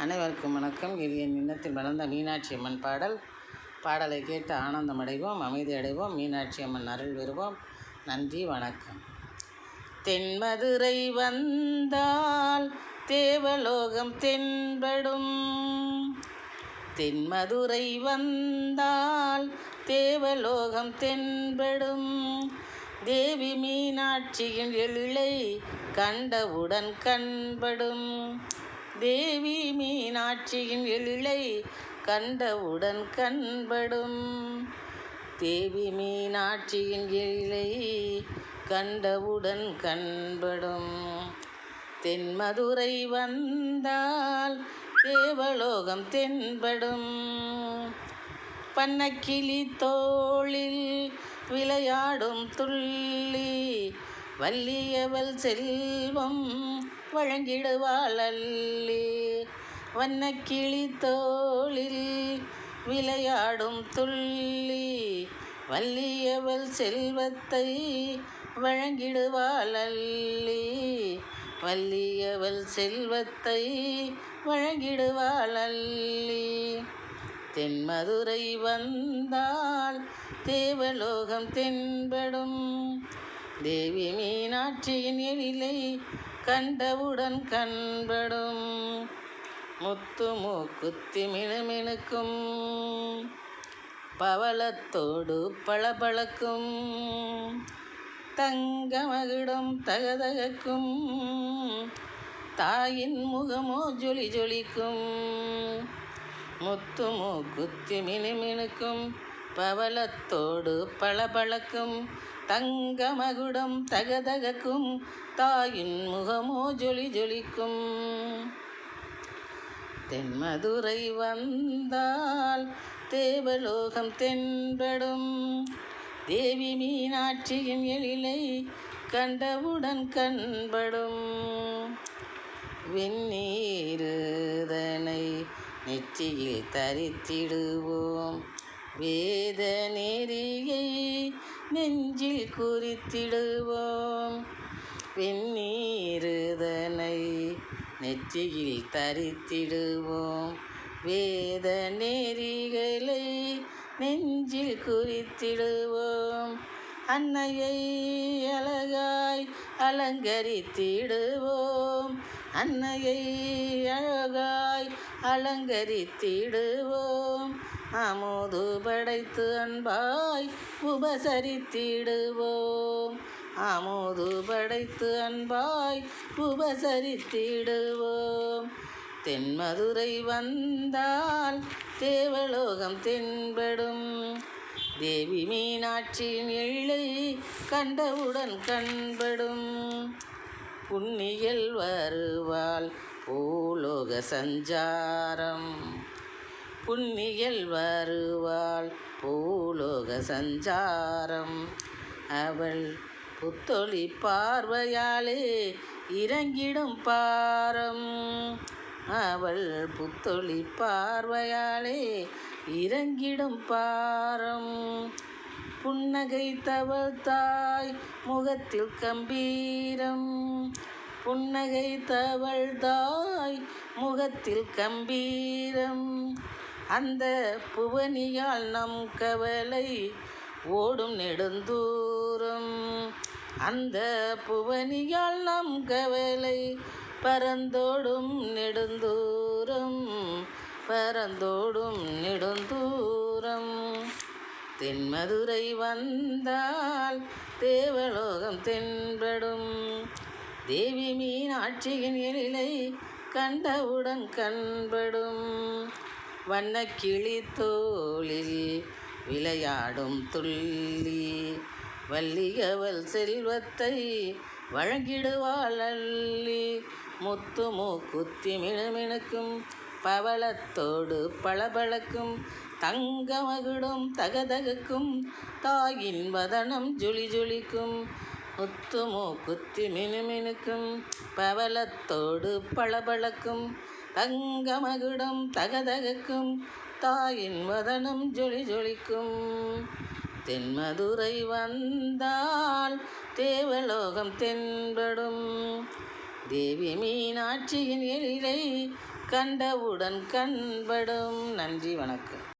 அனைவருக்கும் வணக்கம். இது என் இன்னத்தில் வளர்ந்த மீனாட்சி அம்மன் பாடல். பாடலை கேட்டு ஆனந்தம் அடைவோம் அமைதி அடைவோம் மீனாட்சி அம்மன் அருள் பெறுவோம். நன்றி வணக்கம். தென்மதுரை வந்தால் தேவலோகம் தென்படும். தென்மதுரை வந்தால் தேவலோகம் தென்படும். தேவி மீனாட்சியின் எழிலை கண்டவுடன் கண்படும். தேவி மீனாட்சியின் எழிலை கண்டவுடன் கண்படும். தேவி மீனாட்சியின் எழிலை கண்டவுடன் கண்படும். தென்மதுரை வந்தால் தேவலோகம் தென்படும். பண்ணக்கிளி தோளில் விளையாடும் துள்ளி வல்லியவள் செல்வம் வழங்கிடுவாள் அள்ளி வண்ணக்கிளி தோளில் விளையாடும் துள்ளி வல்லியவள் செல்வத்தை வழங்கிடுவாள் அள்ளி வள்ளியவள் செல்வத்தை வழங்கிடுவாள் அள்ளி தென்மதுரை வந்தால் தேவலோகம் தென்படும். தேவி மீனாட்சியின் எழிலை கண்டவுடன் கண்படும். முத்து மூக்குத்தி மினுமினுக்கும். பவளத்தோடு பளபளக்கும். தங்க மகிடம் தகதகக்கும். தாயின் முகமோ ஜொலி ஜொலிக்கும். முத்து மூக்குத்தி மினுமினுக்கும். பவளத்தோடு பளபளக்கும் தங்க மகுடம் தகதகக்கும் தாயின் முகமோ ஜொலி ஜொலிக்கும். தென்மதுரை வந்தால் தேவலோகம் தென்படும். தேவி மீனாட்சியின் எழிலை கண்டவுடன் கண்படும். வெந்நீருதனை நெற்றியில் தரித்திடுவோம். வேத நெறியை நெஞ்சில் குறித்திடுவோம். வெந்நீருதனை நெற்றியில் தரித்திடுவோம். வேத நெறிகளை நெஞ்சில் குறித்திடுவோம். அன்னையை அழகாய் அலங்கரித்திடுவோம். அன்னையை அழகாய் அலங்கரித்திடுவோம். அமுது படைத்து அன்பாய் உபசரித்திடுவோம். அமுது படைத்து அன்பாய் உபசரித்திடுவோம். தென்மதுரை வந்தால் தேவலோகம் தென்படும். தேவி மீனாட்சியின் எழிலை கண்டவுடன் கண்படும். புண்ணியல் வருவாள் பூலோக சஞ்சாரம். புண்ணியல் வருவாள் பூலோக சஞ்சாரம். அவள் புத்தொளி பார்வையாலே இறங்கிடும் பாரம். அவள் புத்தொளி பார்வையாலே இறங்கிடும் பாரம். புன்னகை தவள் தாய் முகத்தில் கம்பீரம். புன்னகை தவள் தாய் முகத்தில் கம்பீரம். அந்த புவனியால் நம் கவலை ஓடும் நெடுந்தூரம். அந்த புவனியால் நம் கவலை பரந்தோடும் நெடுந்தூரம் பரந்தோடும் நெடுந்தூரம். தென்மதுரை வந்தால் தேவலோகம் தென்படும். தேவி மீனாட்சியின் எழிலை கண்டவுடன் கண்படும். வண்ணக்கிளி தோளில் விளையாடும் துள்ளி. வள்ளியவள் செல்வத்தை வழங்கிடுவாள் அள்ளி. முத்து மூக்குத்தி மினுமினுக்கும் பவளத்தோடு பளபளக்கும் தங்க மகுடும் தகதகுக்கும் தாயின் வதனம் ஜுளி ஜுளிக்கும் முத்து மூக்குத்தி மினுமினுக்கும் பவளத்தோடு பளபளக்கும் தங்க மகுடம் தகதகக்கும் தாயின் வதனம் ஜொலி ஜொலிக்கும். தென்மதுரை வந்தால் தேவலோகம் தென்படும். தேவி மீனாட்சியின் எழிலை கண்டவுடன் கண்படும். நன்றி வணக்கம்.